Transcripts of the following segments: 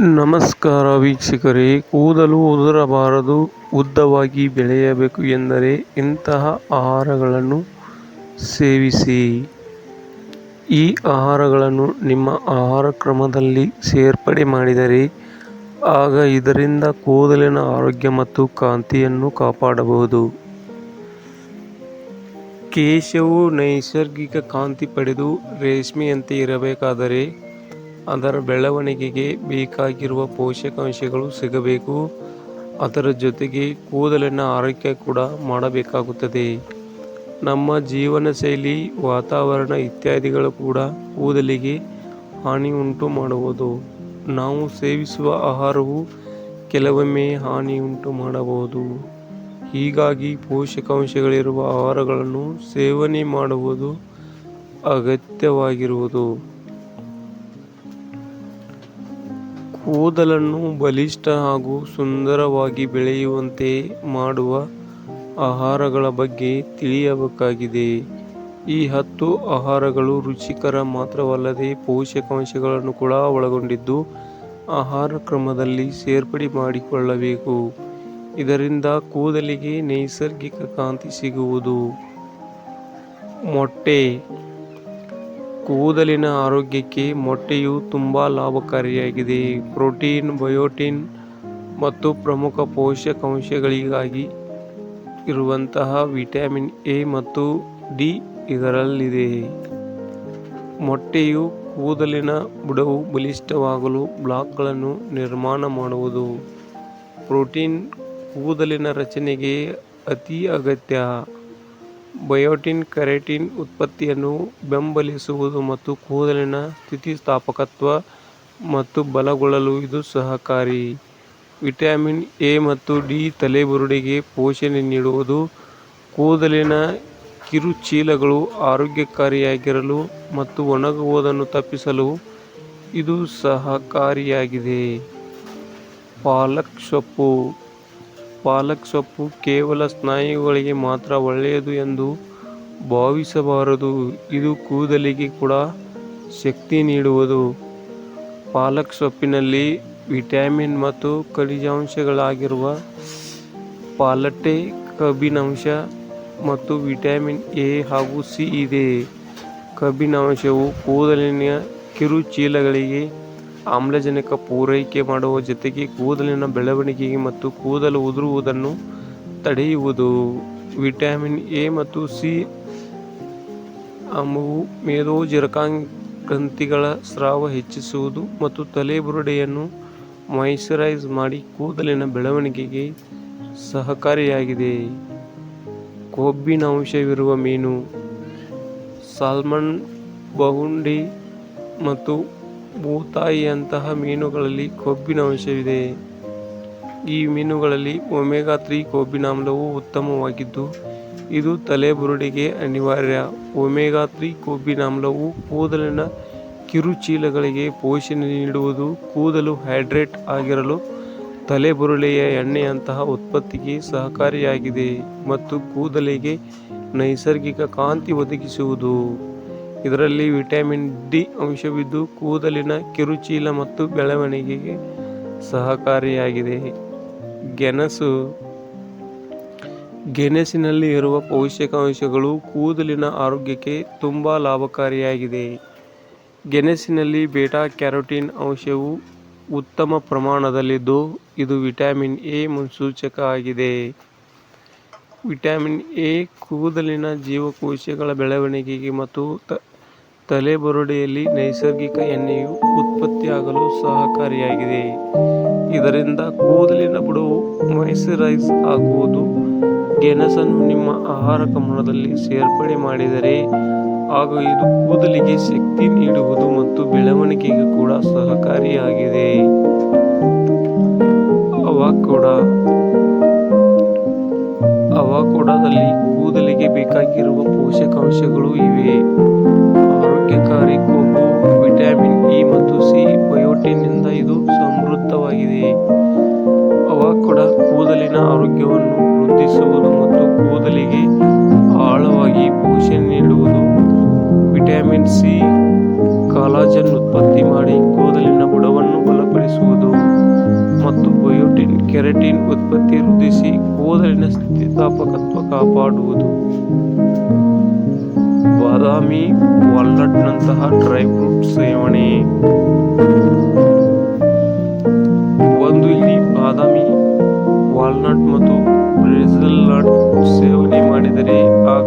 ನಮಸ್ಕಾರ ವೀಕ್ಷಕರೇ, ಕೂದಲು ಉದುರಬಾರದು, ಉದ್ದವಾಗಿ ಬೆಳೆಯಬೇಕು ಎಂದರೆ ಇಂತಹ ಆಹಾರಗಳನ್ನು ಸೇವಿಸಿ. ಈ ಆಹಾರಗಳನ್ನು ನಿಮ್ಮ ಆಹಾರ ಕ್ರಮದಲ್ಲಿ ಸೇರ್ಪಡೆ ಮಾಡಿದರೆ ಆಗ ಇದರಿಂದ ಕೂದಲಿನ ಆರೋಗ್ಯ ಮತ್ತು ಕಾಂತಿಯನ್ನು ಕಾಪಾಡಬಹುದು. ಕೇಶವು ನೈಸರ್ಗಿಕ ಕಾಂತಿ ಪಡೆದು ರೇಷ್ಮೆಯಂತೆ ಇರಬೇಕಾದರೆ ಅದರ ಬೆಳವಣಿಗೆಗೆ ಬೇಕಾಗಿರುವ ಪೋಷಕಾಂಶಗಳು ಸಿಗಬೇಕು. ಅದರ ಜೊತೆಗೆ ಕೂದಲಿನ ಆರೈಕೆ ಕೂಡ ಮಾಡಬೇಕಾಗುತ್ತದೆ. ನಮ್ಮ ಜೀವನ ಶೈಲಿ ವಾತಾವರಣ ಇತ್ಯಾದಿಗಳು ಕೂಡ ಕೂದಲಿಗೆ ಹಾನಿ ಉಂಟು ಮಾಡುವುದು. ನಾವು ಸೇವಿಸುವ ಆಹಾರವು ಕೆಲವೊಮ್ಮೆ ಹಾನಿ ಉಂಟು ಮಾಡಬಹುದು. ಹೀಗಾಗಿ ಪೋಷಕಾಂಶಗಳಿರುವ ಆಹಾರಗಳನ್ನು ಸೇವನೆ ಮಾಡುವುದು ಅಗತ್ಯವಾಗಿರುವುದು. ಕೂದಲನ್ನು ಬಲಿಷ್ಠ ಹಾಗೂ ಸುಂದರವಾಗಿ ಬೆಳೆಯುವಂತೆ ಮಾಡುವ ಆಹಾರಗಳ ಬಗ್ಗೆ ತಿಳಿಯಬೇಕಾಗಿದೆ. ಈ ಹತ್ತು ಆಹಾರಗಳು ರುಚಿಕರ ಮಾತ್ರವಲ್ಲದೆ ಪೋಷಕಾಂಶಗಳನ್ನು ಕೂಡ ಒಳಗೊಂಡಿದ್ದು ಆಹಾರ ಕ್ರಮದಲ್ಲಿ ಸೇರ್ಪಡೆ ಮಾಡಿಕೊಳ್ಳಬೇಕು. ಇದರಿಂದ ಕೂದಲಿಗೆ ನೈಸರ್ಗಿಕ ಕಾಂತಿ ಸಿಗುವುದು. ಮೊಟ್ಟೆ ಕೂದಲಿನ ಆರೋಗ್ಯಕ್ಕೆ ಮೊಟ್ಟೆಯು ತುಂಬ ಲಾಭಕಾರಿಯಾಗಿದೆ. ಪ್ರೋಟೀನ್, ಬಯೋಟಿನ್ ಮತ್ತು ಪ್ರಮುಖ ಪೋಷಕಾಂಶಗಳಿಗಾಗಿ ಇರುವಂತಹ ವಿಟಮಿನ್ ಎ ಮತ್ತು ಡಿ ಇದರಲ್ಲಿದೆ. ಮೊಟ್ಟೆಯು ಕೂದಲಿನ ಬುಡವು ಬಲಿಷ್ಠವಾಗಲು ಬ್ಲಾಕ್ಗಳನ್ನು ನಿರ್ಮಾಣ ಮಾಡುವುದು. ಪ್ರೋಟೀನ್ ಕೂದಲಿನ ರಚನೆಗೆ ಅತಿ ಅಗತ್ಯ. ಬಯೋಟಿನ್ ಕೆರಾಟಿನ್ ಉತ್ಪತ್ತಿಯನ್ನು ಬೆಂಬಲಿಸುವುದು ಮತ್ತು ಕೂದಲಿನ ಸ್ಥಿತಿಸ್ಥಾಪಕತ್ವ ಮತ್ತು ಬಲಗೊಳ್ಳಲು ಇದು ಸಹಕಾರಿ. ವಿಟಮಿನ್ ಎ ಮತ್ತು ಡಿ ತಲೆಬುರುಡೆಗೆ ಪೋಷಣೆ ನೀಡುವುದು ಕೂದಲಿನ ಕಿರುಚೀಲಗಳು ಆರೋಗ್ಯಕಾರಿಯಾಗಿರಲು ಮತ್ತು ಒಣಗುವುದನ್ನು ತಪ್ಪಿಸಲು ಇದು ಸಹಕಾರಿಯಾಗಿದೆ. ಪಾಲಕ್ ಸೊಪ್ಪು ಪಾಲಕ್ ಸೊಪ್ಪು ಕೇವಲ ಸ್ನಾಯುಗಳಿಗೆ ಮಾತ್ರ ಒಳ್ಳೆಯದು ಎಂದು ಭಾವಿಸಬಾರದು. ಇದು ಕೂದಲಿಗೆ ಕೂಡ ಶಕ್ತಿ ನೀಡುವುದು. ಪಾಲಕ್ ಸೊಪ್ಪಿನಲ್ಲಿ ವಿಟಮಿನ್ ಮತ್ತು ಖನಿಜಾಂಶಗಳಾಗಿರುವ ಪಾಲಟೆ ಕಬ್ಬಿನಾಂಶ ಮತ್ತು ವಿಟಮಿನ್ ಎ ಹಾಗೂ ಸಿ ಇದೆ. ಕಬ್ಬಿನಾಂಶವು ಕೂದಲಿನ ಕಿರುಚೀಲಗಳಿಗೆ ಆಮ್ಲಜನಕ ಪೂರೈಕೆ ಮಾಡುವ ಜೊತೆಗೆ ಕೂದಲಿನ ಬೆಳವಣಿಗೆಗೆ ಮತ್ತು ಕೂದಲು ಉದುರುವುದನ್ನು ತಡೆಯುವುದು. ವಿಟಮಿನ್ ಎ ಮತ್ತು ಸಿ ಆಮ್ಲವು ಮೇದೋಜೀರಕಗ್ರಂಥಿಗಳ ಸ್ರಾವ ಹೆಚ್ಚಿಸುವುದು ಮತ್ತು ತಲೆಬುರುಡೆಯನ್ನು ಮಾಯಿಶ್ಚರೈಸ್ ಮಾಡಿ ಕೂದಲಿನ ಬೆಳವಣಿಗೆಗೆ ಸಹಕಾರಿಯಾಗಿದೆ. ಕೊಬ್ಬಿನ ಅಂಶವಿರುವ ಮೀನು, ಸಾಲ್ಮನ್ ಬಹುಂಡಿ ಮತ್ತು ಬೂತಾಯಿಯಂತಹ ಮೀನುಗಳಲ್ಲಿ ಕೊಬ್ಬಿನ ಅಂಶವಿದೆ. ಈ ಮೀನುಗಳಲ್ಲಿ ಒಮೆಗಾ ತ್ರೀ ಕೊಬ್ಬಿನಾಮ್ಲವು ಉತ್ತಮವಾಗಿದ್ದು, ಇದು ತಲೆಬುರುಡೆಗೆ ಅನಿವಾರ್ಯ. ಒಮೆಗಾ ತ್ರೀ ಕೊಬ್ಬಿನಾಮ್ಲವು ಕೂದಲಿನ ಕಿರುಚೀಲಗಳಿಗೆ ಪೋಷಣೆ ನೀಡುವುದು, ಕೂದಲು ಹೈಡ್ರೇಟ್ ಆಗಿರಲು ತಲೆಬುರುಳೆಯ ಎಣ್ಣೆಯಂತಹ ಉತ್ಪತ್ತಿಗೆ ಸಹಕಾರಿಯಾಗಿದೆ ಮತ್ತು ಕೂದಲಿಗೆ ನೈಸರ್ಗಿಕ ಕಾಂತಿ ಒದಗಿಸುವುದು. ಇದರಲ್ಲಿ ವಿಟಮಿನ್ ಡಿ ಅಂಶವಿದ್ದು ಕೂದಲಿನ ಕಿರುಚೀಲ ಮತ್ತು ಬೆಳವಣಿಗೆಗೆ ಸಹಕಾರಿಯಾಗಿದೆ. ಗೆಣಸು. ಗೆಣಸಿನಲ್ಲಿ ಇರುವ ಪೋಷಕಾಂಶಗಳು ಕೂದಲಿನ ಆರೋಗ್ಯಕ್ಕೆ ತುಂಬ ಲಾಭಕಾರಿಯಾಗಿದೆ. ಗೆಣಸಿನಲ್ಲಿ ಬೇಟಾ ಕ್ಯಾರೋಟಿನ್ ಅಂಶವು ಉತ್ತಮ ಪ್ರಮಾಣದಲ್ಲಿದ್ದು, ಇದು ವಿಟಮಿನ್ ಎ ಮುನ್ಸೂಚಕ ಆಗಿದೆ. ವಿಟಮಿನ್ ಎ ಕೂದಲಿನ ಜೀವಕೋಶಗಳ ಬೆಳವಣಿಗೆಗೆ ಮತ್ತು ತಲೆಬುರುಡೆಯಲ್ಲಿ ನೈಸರ್ಗಿಕ ಎಣ್ಣೆಯು ಉತ್ಪತ್ತಿಯಾಗಲು ಸಹಕಾರಿಯಾಗಿದೆ. ಇದರಿಂದ ಕೂದಲಿನ ಬುಡವು ಮೈಸರೈಸ್ ಆಗುವುದು. ಗೆಣಸನ್ನು ನಿಮ್ಮ ಆಹಾರ ಕ್ರಮದಲ್ಲಿ ಸೇರ್ಪಡೆ ಮಾಡಿದರೆ ಹಾಗೂ ಇದು ಕೂದಲಿಗೆ ಶಕ್ತಿ ನೀಡುವುದು ಮತ್ತು ಬೆಳವಣಿಗೆಗೆ ಕೂಡ ಸಹಕಾರಿಯಾಗಿದೆ. ಅವಾಕೋಡ. ಅವಕೋಡದಲ್ಲಿ ಕೂದಲಿಗೆ ಬೇಕಾಗಿರುವ ಪೋಷಕಾಂಶಗಳು ಇವೆ. ಆರೋಗ್ಯಕಾರಿ ಕೊಬ್ಬು ವಿಟಮಿನ್ ಇ ಮತ್ತು ಸಿ ಬಯೋಟಿನ್ನಿಂದ ಇದು ಸಮೃದ್ಧವಾಗಿದೆ. ಅವಕೋಡ ಕೂದಲಿನ ಆರೋಗ್ಯವನ್ನು ವೃದ್ಧಿಸುವುದು ಮತ್ತು ಕೂದಲಿಗೆ ಆಳವಾಗಿ ಪೋಷಣೆ ನೀಡುವುದು. ವಿಟಮಿನ್ ಸಿ ಕಾಲಾಜನ್ ಉತ್ಪತ್ತಿ ಮಾಡಿ ಕೂದಲಿನ ಬುಡವನ್ನು ಬಲಪಡಿಸುವುದು ಮತ್ತು ಬಯೋಟಿನ್ ಕೆರಟಿನ್ ಉತ್ಪತ್ತಿ ವೃದ್ಧಿಸಿ ಕೂದಲಿನ ಸ್ಥಿತಿಸ್ಥಾಪಕತ್ವ ಕಾಪಾಡುವುದು. ಬಾದಾಮಿ ವಾಲ್ನಟ್ನಂತಹ ಡ್ರೈ ಫ್ರೂಟ್ ಸೇವನೆ. ಒಂದು ಇಲ್ಲಿ ಬಾದಾಮಿ, ವಾಲ್ನಟ್ ಮತ್ತು ಬ್ರೆಜಿಲ್ ನಟ್ ಸೇವನೆ ಮಾಡಿದರೆ ಆಗ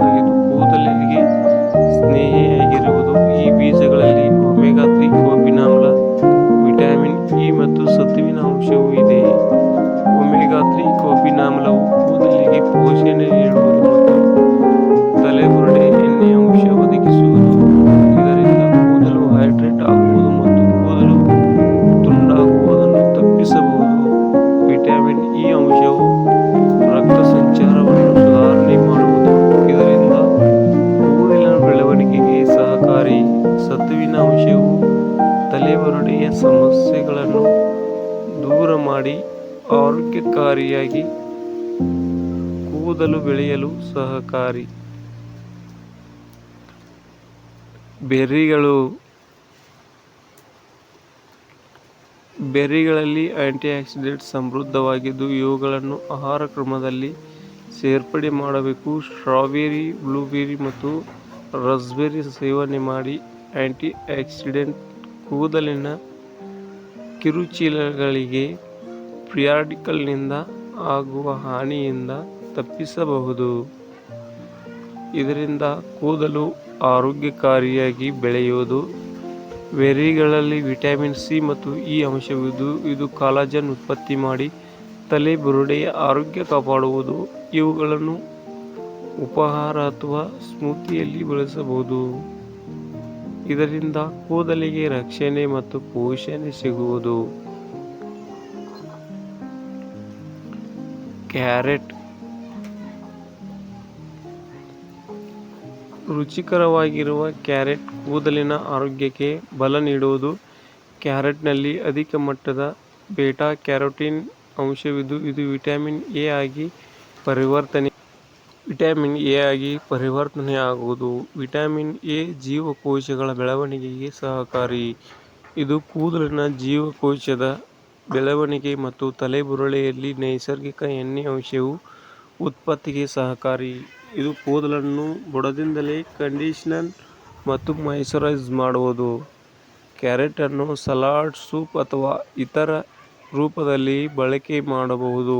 ಸಹಕಾರಿ ಸತುವಿನ ಅಂಶವು ತಲೆಬುರುಡೆಯ ಸಮಸ್ಯೆಗಳನ್ನು ದೂರ ಮಾಡಿ ಆರೋಗ್ಯಕಾರಿಯಾಗಿ ಕೂದಲು ಬೆಳೆಯಲು ಸಹಕಾರಿ. ಬೆರ್ರಿಗಳು ಬೆರ್ರಿಗಳಲ್ಲಿ ಆಂಟಿಆಕ್ಸಿಡೆಂಟ್ ಸಮೃದ್ಧವಾಗಿದ್ದು, ಇವುಗಳನ್ನು ಆಹಾರ ಕ್ರಮದಲ್ಲಿ ಸೇರ್ಪಡೆ ಮಾಡಬೇಕು. ಸ್ಟ್ರಾಬೆರಿ, ಬ್ಲೂಬೆರಿ ಮತ್ತು ರಸ್ಬೆರಿ ಸೇವನೆ ಮಾಡಿ ಆಂಟಿಆಕ್ಸಿಡೆಂಟ್ ಕೂದಲಿನ ಕಿರುಚೀಲಗಳಿಗೆ ಪ್ರಿಯಾಡಿಕಲ್ನಿಂದ ಆಗುವ ಹಾನಿಯಿಂದ ತಪ್ಪಿಸಬಹುದು. ಇದರಿಂದ ಕೂದಲು ಆರೋಗ್ಯಕಾರಿಯಾಗಿ ಬೆಳೆಯುವುದು. ವೆರಿಗಳಲ್ಲಿ ವಿಟಮಿನ್ ಸಿ ಮತ್ತು ಇ ಅಂಶವಿದ್ದು, ಇದು ಕಾಲಜನ್ ಉತ್ಪತ್ತಿ ಮಾಡಿ ತಲೆ ಬುರುಡೆಯ ಆರೋಗ್ಯ ಕಾಪಾಡುವುದು. ಇವುಗಳನ್ನು ಉಪಹಾರ ಅಥವಾ ಸ್ಮೂತಿಯಲ್ಲಿ ಬಳಸಬಹುದು. ಇದರಿಂದ ಕೂದಲಿಗೆ ರಕ್ಷಣೆ ಮತ್ತು ಪೋಷಣೆ ಸಿಗುವುದು. ಕ್ಯಾರೆಟ್ ರುಚಿಕರವಾಗಿರುವ ಕ್ಯಾರೆಟ್ ಕೂದಲಿನ ಆರೋಗ್ಯಕ್ಕೆ ಬಲ ನೀಡುವುದು. ಕ್ಯಾರೆಟ್ನಲ್ಲಿ ಅಧಿಕ ಮಟ್ಟದ ಬೇಟಾ ಕ್ಯಾರೋಟಿನ್ ಅಂಶವಿದ್ದು, ಇದು ವಿಟಮಿನ್ ಎ ಆಗಿ ಪರಿವರ್ತನೆ ವಿಟಮಿನ್ ಎ ಆಗಿ ಪರಿವರ್ತನೆಯಾಗುವುದು ವಿಟಮಿನ್ ಎ ಜೀವಕೋಶಗಳ ಬೆಳವಣಿಗೆಗೆ ಸಹಕಾರಿ. ಇದು ಕೂದಲಿನ ಜೀವಕೋಶದ ಬೆಳವಣಿಗೆ ಮತ್ತು ತಲೆಬುರುಳೆಯಲ್ಲಿ ನೈಸರ್ಗಿಕ ಎಣ್ಣೆ ಅಂಶವು ಉತ್ಪತ್ತಿಗೆ ಸಹಕಾರಿ. ಇದು ಕೂದಲನ್ನು ಬುಡದಿಂದಲೇ ಕಂಡೀಷನರ್ ಮತ್ತು ಮಾಯಿಶ್ಚರೈಸ್ ಮಾಡುವುದು. ಕ್ಯಾರೆಟ್ ಅನ್ನು ಸಲಾಡ್ ಸೂಪ್ ಅಥವಾ ಇತರ ರೂಪದಲ್ಲಿ ಬಳಕೆ ಮಾಡಬಹುದು.